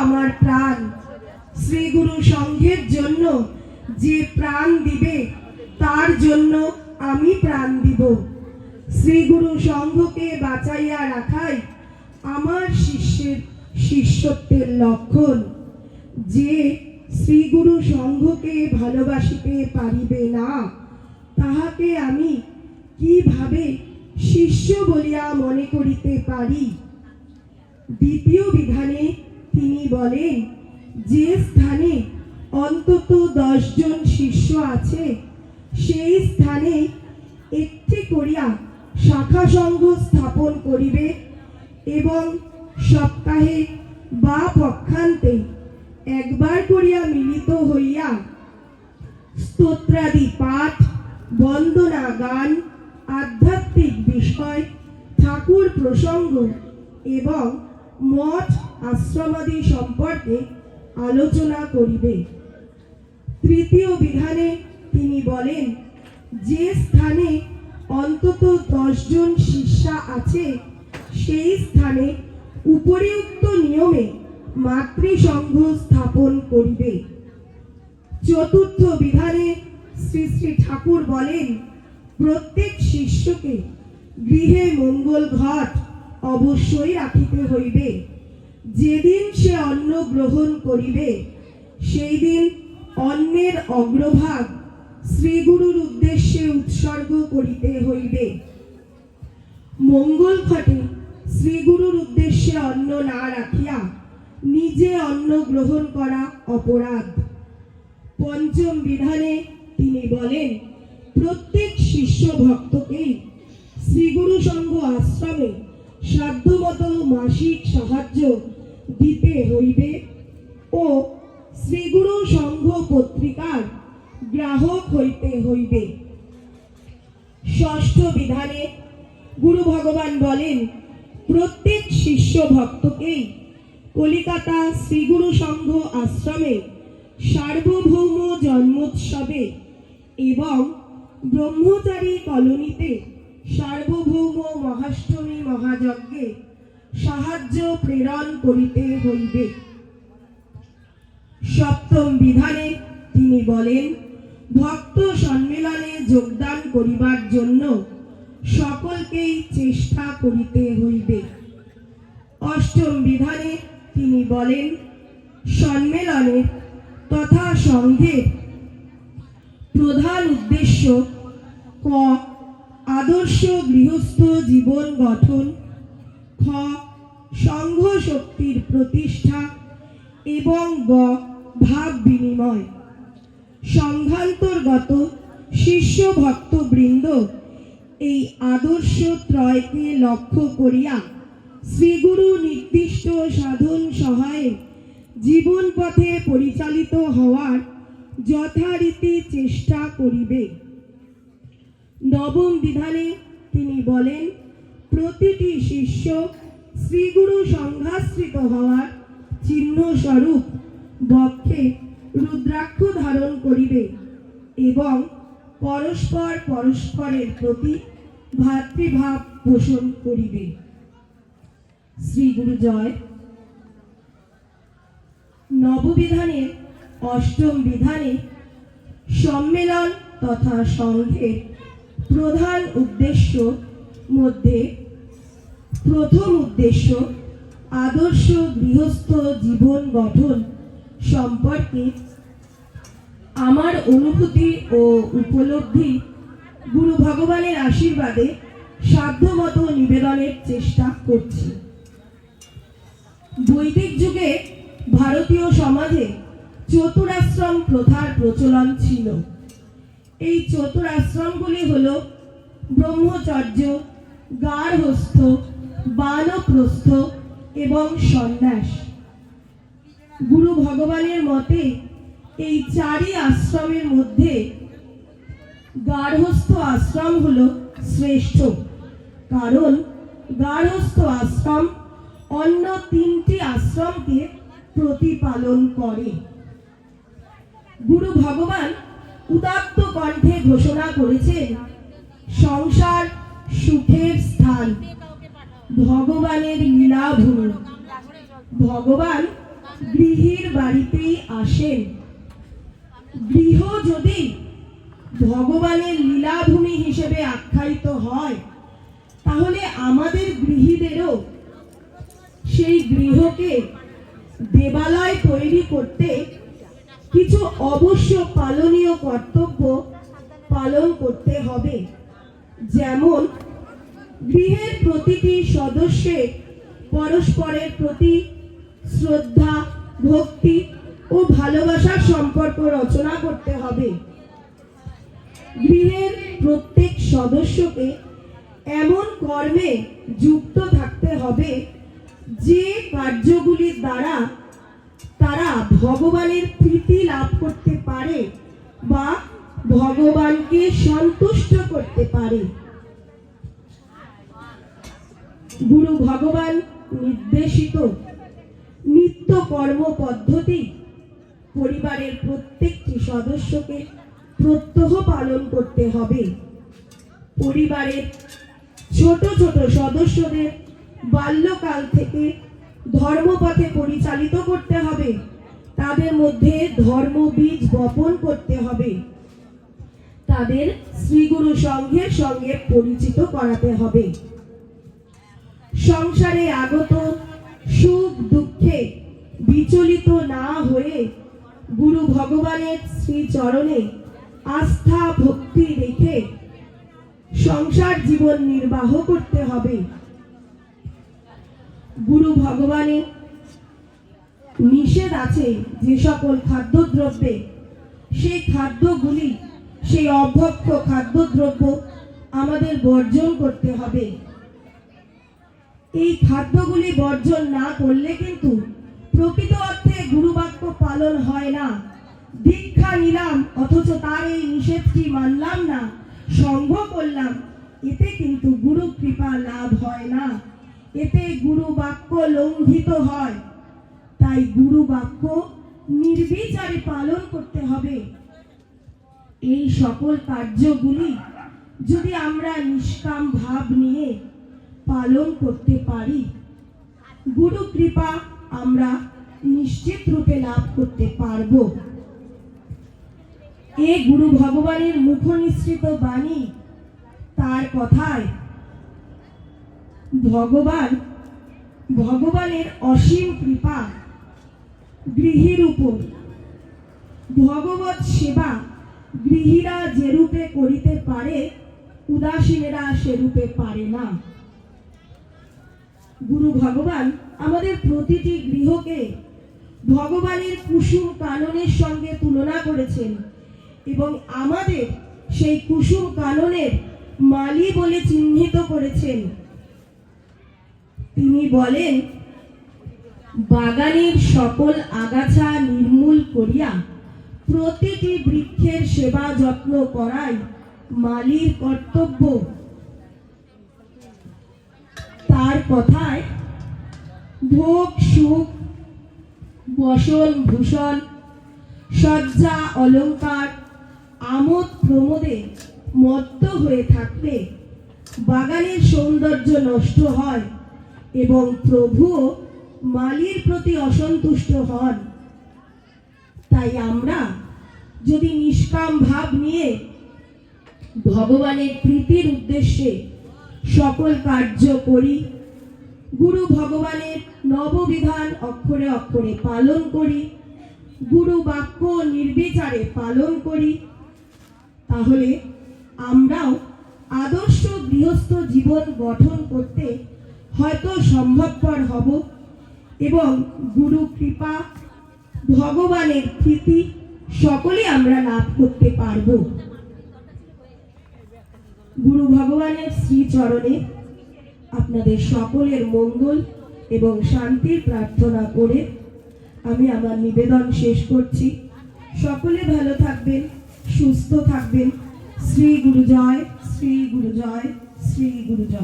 আমার প্রাণ। শ্রী গুরু সংঘের জন্য যে প্রাণ দিবে, তার জন্য আমি প্রাণ দিব। শ্রী গুরু সংঘকে বাঁচাইয়া রাখাই আমার শিষ্যের শিষ্যত্বের লক্ষণ। যে শ্রী গুরু সংঘকে ভালোবাসিতে পারিবে না, তাহাকে আমি কীভাবে শিষ্য বলিয়া মনে করিতে পারি? দ্বিতীয় বিধানে তিনি বলেন, যে স্থানে অন্তত দশজন শিষ্য আছে, সেই স্থানে একটি করিয়া শাখা সংঘ স্থাপন করিবে এবং সপ্তাহে বা পক্ষান্তে একবার করিয়া মিলিত হইয়া স্তোত্রাদি পাঠ, বন্দনা গান, আধ্যাত্মিক বিষয়, ঠাকুর প্রসঙ্গ এবং মঠ আশ্রমাদি সম্পর্কে আলোচনা করিবে। তৃতীয় বিধানে তিনি বলেন, যে স্থানে অন্তত দশজন শিষ্যা আছে, সেই স্থানে উপরিউক্ত নিয়মে মাতৃসংঘ স্থাপন করিবে। চতুর্থ বিধানে শ্রী শ্রী ঠাকুর বলেন, প্রত্যেক শিষ্যকে গৃহে মঙ্গল ঘট অবশ্যই রাখিতে হইবে। যেদিন সে অন্ন গ্রহণ করিবে সেই দিন অন্নের অগ্রভাগ শ্রীগুরুর উদ্দেশ্যে উৎসর্গ করিতে হইবে। মঙ্গল ঘটে, শ্রীগুরুর উদ্দেশ্যে অন্ন না রাখিয়া নিজে অন্ন গ্রহণ করা অপরাধ। পঞ্চম বিধানে তিনি বলেন, প্রত্যেক শিষ্য ভক্তকেই শ্রীগুরু সংঘ আশ্রমে সাধ্যমতো মাসিক সাহায্য দিতে হইবে ও শ্রীগুরু সংঘ পত্রিকার গ্রাহক হইতে হইবে। ষষ্ঠ বিধানে গুরু ভগবান বলেন, প্রত্যেক শিষ্য ভক্তকেই কলিকাতা শ্রীগুরু সংঘ আশ্রমে সার্বভৌম জন্মোৎসবে এবং ব্রহ্মচারী কলোনিতে সার্বভৌম মহাষ্টমী মহাযজ্ঞে সাহায্য প্রেরণ করিতে হইবে। সপ্তম বিধানে তিনি বলেন, ভক্ত সম্মেলনে যোগদান করিবার জন্য সকলকেই চেষ্টা করিতে হইবে। অষ্টম বিধানে তিনি বলেন, সম্মেলনে তথা সংঘের প্রধান উদ্দেশ্য ক আদর্শ গৃহস্থ জীবন গঠন, খ সংঘ শক্তির প্রতিষ্ঠা এবং গ, ভাব বিনিময়। সংঘান্তর্গত শিষ্য ভক্তবৃন্দ এই আদর্শ ত্রয়কে লক্ষ্য করিয়া শ্রীগুরু নির্দিষ্ট সাধন সহায়ে জীবন পথে পরিচালিত হওয়ার যথারীতি চেষ্টা করিবে। নবম বিধানে তিনি বলেন, প্রতিটি শিষ্য শ্রীগুরু সংঘাশ্রিত হওয়ার চিহ্ন স্বরূপ বক্ষে রুদ্রাক্ষ ধারণ করিবে এবং পরস্পর পরস্পরের প্রতি ভাতৃভাব পোষণ করিবে। শ্রী গুরু জয়। নববিধানের অষ্টম বিধানে সম্মেলন তথা সংঘের প্রধান উদ্দেশ্য মধ্যে প্রথম উদ্দেশ্য আদর্শ গৃহস্থ জীবন গঠন সম্পর্কে আমার অনুভূতি ও উপলব্ধি গুরু ভগবানের আশীর্বাদে সাধ্যমতো নিবেদনের চেষ্টা করছি। বৈদিক যুগে ভারতীয় সমাজে চতুরাশ্রম প্রথার প্রচলন ছিল। এই চতুরাশ্রমগুলি হল ব্রহ্মচর্য, গার্হস্থ, বানপ্রস্থ এবং সন্ন্যাস। গুরু ভগবানের মতে এই চারি আশ্রমের মধ্যে গার্হস্থ আশ্রম হলো শ্রেষ্ঠ। কারণ গার্হস্থ আশ্রম অন্য তিনটি আশ্রমকে প্রতিপালন করে। গুরু ভগবান উদাত্ত কণ্ঠে ঘোষণা করেছেন, সংসার সুখের স্থান। ভগবানের লীলাভূমি ভগবান গৃহীর বাড়িতেই আসেন। গৃহ যদি ভগবানের লীলাভূমি হিসেবে আখ্যায়িত হয়, তাহলে আমাদের গৃহীদেরও সেই গৃহকে দেবালয় তৈরি করতে কিছু অবশ্য পালনীয় কর্তব্য পালন করতে হবে। যেমন, গৃহের প্রতিটি সদস্যের পরস্পরের প্রতি শ্রদ্ধা, ভক্তি ও ভালোবাসার সম্পর্ক রচনা করতে হবে। গৃহের প্রত্যেক সদস্যকে এমন কর্মে যুক্ত থাকতে হবে যে কার্যগুলির দ্বারা ভগবানের প্রীতি লাভ করতে পারে বা ভগবানকে সন্তুষ্ট করতে পারে। গুরু ভগবান নির্দেশিত নিত্য কর্ম পদ্ধতি পরিবারের প্রত্যেকটি সদস্যকে প্রত্যহ পালন করতে হবে। পরিবারের ছোট ছোট সদস্যদের বাল্যকাল থেকে ধর্মপথে পরিচালিত করতে হবে। তাদের মধ্যে ধর্মবীজ বপন করতে হবে। তাদের শ্রীগুরু সংঘের সঙ্গে পরিচিত করাতে হবে। সংসারে আগত সুখ, দুঃখে বিচলিত না হয়ে গুরু ভগবানের শ্রীচরণে আস্থা, ভক্তি রেখে সংসার জীবন নির্বাহ করতে হবে। গুরু ভগবানের নিষেধ আছে যে সকল খাদ্যদ্রব্যে। সেই খাদ্যগুলি, সেই অভক্ষ খাদ্যদ্রব্য আমাদের বর্জন করতে হবে। এই খাদ্যগুলি বর্জন না করলে কিন্তু প্রকৃত অর্থে গুরুবাক্য পালন হয় না। দীক্ষা নিলাম, অথচ তার এই নিষেধটি মানলাম না, সঙ্গ করলাম, এতে কিন্তু গুরু কৃপা লাভ হয় না। এতে গুরু বাক্য লঙ্ঘিত হয়। তাই গুরু বাক্য নির্বিচারে পালন করতে হবে। এই সকল কার্যগুলি যদি আমরা নিষ্কাম ভাব নিয়ে পালন করতে পারি, গুরু কৃপা আমরা নিশ্চিত রূপে লাভ করতে পারব। এ গুরু ভগবানের মুখ নিঃসৃত বাণী, তার কথায় ভগবান, ভগবানের অসীম কৃপা গৃহীর উপর। ভগবত সেবা গৃহীরা যেরূপে করিতে পারে, উদাসীনেরা সেরূপে পারে না। গুরু ভগবান, আমাদের প্রতিটি গৃহকে ভগবানের কুসুম কাননের সঙ্গে তুলনা করেছেন এবং আমাদের সেই কুসুম কাননের মালি বলে চিহ্নিত করেছেন। তিনি বলেন বাগানের সকল আগাছা নির্মূল করিয়া প্রতিটি বৃক্ষের সেবা যত্ন করাই মালির কর্তব্য। তার কথায়, ভোগ, সুখ, বসন, ভূষণ সজ্জা অলংকার আমোদ প্রমোদে মত্ত হয়ে থাকলে বাগানের সৌন্দর্য নষ্ট হয় এবং প্রভুও মালির প্রতি অসন্তুষ্ট হন। তাই আমরা যদি নিষ্কাম ভাব নিয়ে ভগবানের প্রীতির উদ্দেশ্যে সকল কার্য করি, গুরু ভগবানের নববিধান অক্ষরে অক্ষরে পালন করি, গুরু বাক্য নির্বিচারে পালন করি, তাহলে আমরাও আদর্শ গৃহস্থ জীবন গঠন করতে হয়তো সম্ভবপর হব। এবং গুরু কৃপা, ভগবানের প্রীতি সকলে আমরা লাভ করতে পারব। গুরু ভগবানের শ্রীচরণে আপনাদের সকলের মঙ্গল এবং শান্তির প্রার্থনা করে আমি আমার নিবেদন শেষ করছি। সকলে ভালো থাকবেন, সুস্থ থাকবেন। শ্রী গুরু জয়, শ্রী গুরু জয়, শ্রী গুরু জয়।